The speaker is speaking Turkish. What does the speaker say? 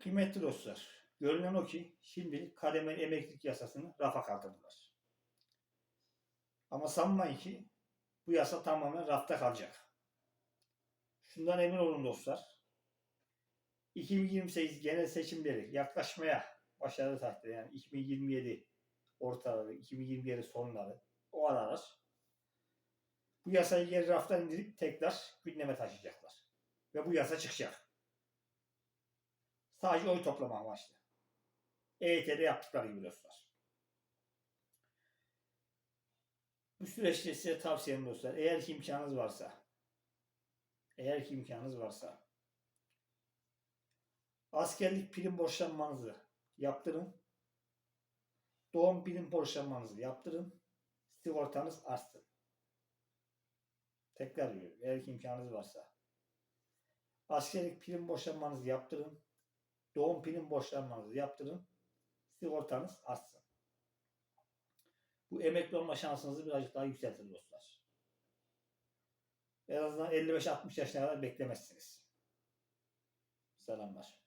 Kıymetli dostlar, görünen o ki şimdi kademeli emeklilik yasasını rafa kaldırdılar. Ama sanmayın ki bu yasa tamamen rafta kalacak. Şundan emin olun dostlar. 2028 genel seçimleri yaklaşmaya başladı takdirde yani 2027 ortaları, 2027 sonları o aralar bu yasayı geri raftan indirip tekrar gündeme taşıyacaklar. Ve bu yasa çıkacak. Sadece oy toplama amaçlı. EYT'de yaptıkları gibi dostlar. Bu süreçte size tavsiyem dostlar. Eğer ki imkanınız varsa eğer ki imkanınız varsa askerlik prim borçlanmanızı yaptırın. Doğum prim borçlanmanızı yaptırın. Sigortanız artsın. Tekrar diyorum. Eğer ki imkanınız varsa. Askerlik prim borçlanmanızı yaptırın. Doğum prim borçlanmanızı yaptırın. Sigortanız artsın. Bu emekli olma şansınızı birazcık daha yükseltir dostlar. En azından 55-60 yaşına kadar beklemezsiniz. Selamlar.